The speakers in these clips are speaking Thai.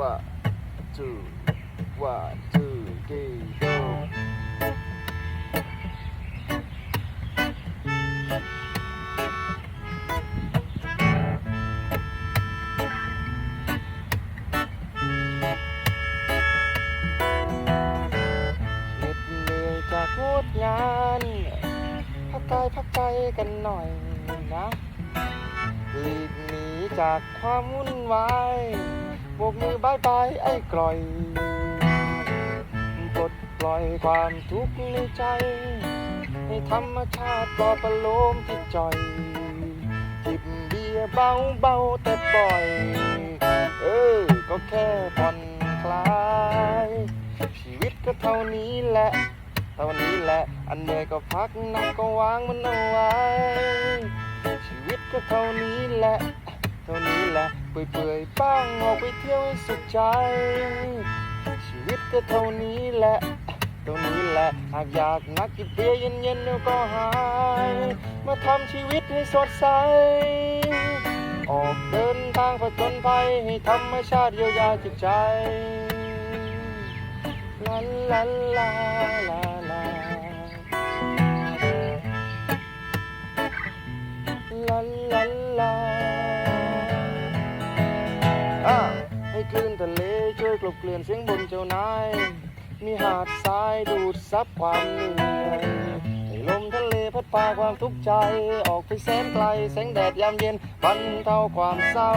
one two one two three go เหน็ดหนีจากงดงานพักกายพักใจกันหน่อยนะหลีกหนีจากความวุ่นวาย บกมือบายบายไอ้กร่อยปลดปล่อยความทุกข์ในใจ ให้ธรรมชาติปลอบประโลมจิตจ่อยจิบเบียเบาเบาแต่บ่อย เออ ก็แค่ผ่อนคลาย ชีวิตก็เท่านี้แหละ เท่านี้แหละ อันเหนื่อยก็พักนักก็วางมันเอาไว้ ชีวิตก็เท่านี้แหละ เท่านี้แหละ เปื่อยๆบ้างออกไปเที่ยวให้สุขใจ ชีวิตก็เท่านี้แหละเท่านี้แหละหากอยากนักกินเบียร์เย็นๆแล้วก็หาย มาทำชีวิตให้สดใส ออกเดินทางผจญภัยให้ธรรมชาติเยียวยาจิตใจลาลาลาลาลาลาลาลา ให้คลื่นทะเลช่วยกลบเกลื่อนเสียงบนเจ้านาย มีหาดทรายดูดซับความเหนื่อยให้ลมทะเลพัดพาความทุกข์ใจ ออกไปแสนไกลแสงแดดยามเย็นบรรเทาความเศร้า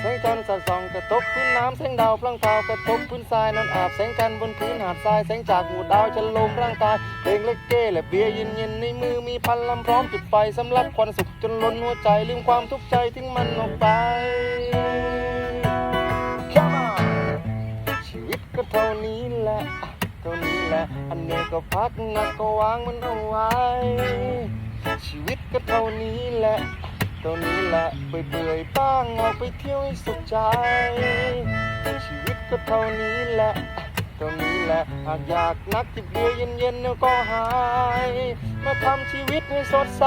แสงจันทร์สาดส่องกระทบพื้นน้ำแสงดาวพลังพราวกระทบพื้นทรายนอนอาบแสงจันบนพื้นหาดทรายแสงจากหมู่ดาวจะลมร่างกายเพลงเล็กเก้และเบียร์เย็นๆในมือมีพันลำพร้อมจุดไฟสำลักควันสุขจนล้นหัวใจลืมความทุกข์ใจทิ้งมันออกไป ก็พักหนักก็วางมันเอาไว้ ชีวิตก็เท่านี้แหละเท่านี้แหละเบื่อๆบ้างออกไปเที่ยวให้สุขใจ ชีวิตก็เท่านี้แหละเท่านี้แหละหากอยากนักจิบเบียร์เย็นๆแล้วก็หาย มาทำชีวิตให้สดใส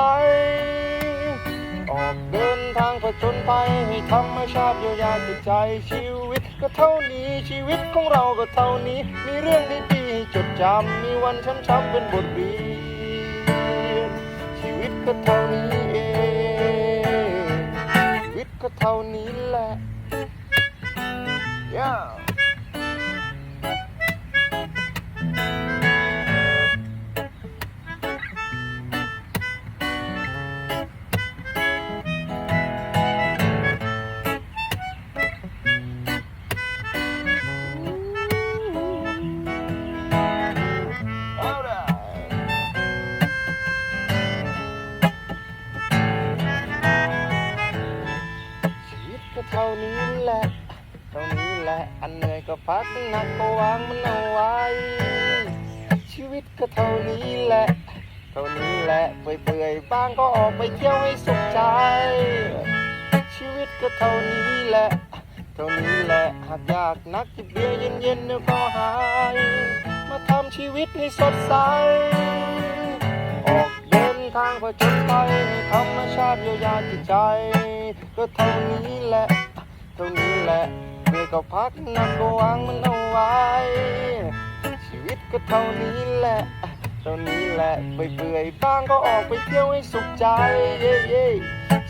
ออกเดินทางผจญภัยให้ธรรมชาติเยียวยาจิตใจชีวิตก็เท่านี้ชีวิตของเราก็เท่านี้ มีเรื่องดีๆจดจำมีวันช้ำๆเป็นบทเรียนชีวิตก็เท่านี้เองชีวิตก็เท่านี้แหละ yeah. ก็เท่านี้แหละ เท่านี้แหละ อันเหนื่อยก็พักหนักก็วางมันเอาไว้ ชีวิตก็เท่านี้แหละ เท่านี้แหละเปื่อยๆบ้างก็ออกไปเที่ยวให้สุขใจ ชีวิตก็เท่านี้แหละ เท่านี้แหละหากอยากนักจิบเบียร์เย็นๆแล้วก็หาย มาทำชีวิตให้สดใส ทางผจญภัยให้ธรรมชาติเยียวยาจิตใจ ก็เท่านี้แหละ เท่านี้แหละเหนื่อก็พักนักก็วางมันเอาไว้ ชีวิตก็เท่านี้แหละ เท่านี้แหละไปเปื่อยบ้างก็ออกไปเที่ยวให้สุขใจ เย้เย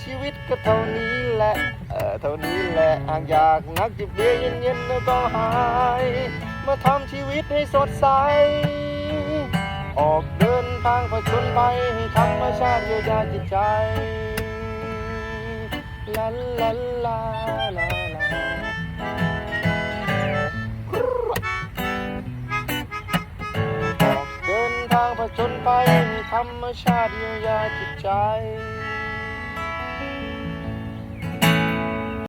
ชีวิตก็เท่านี้แหละ เออเท่านี้แหละหากอยากนักจิบเบียร์เย็นๆแล้วก็หาย มาทำชีวิตให้สดใส ออกเดินทางผจญภัยให้ธรรมชาติเยียวยาจิตใจลาลาลาลาลาออกเดินทางผจญภัยให้ธรรมชาติเยียวยาจิตใจ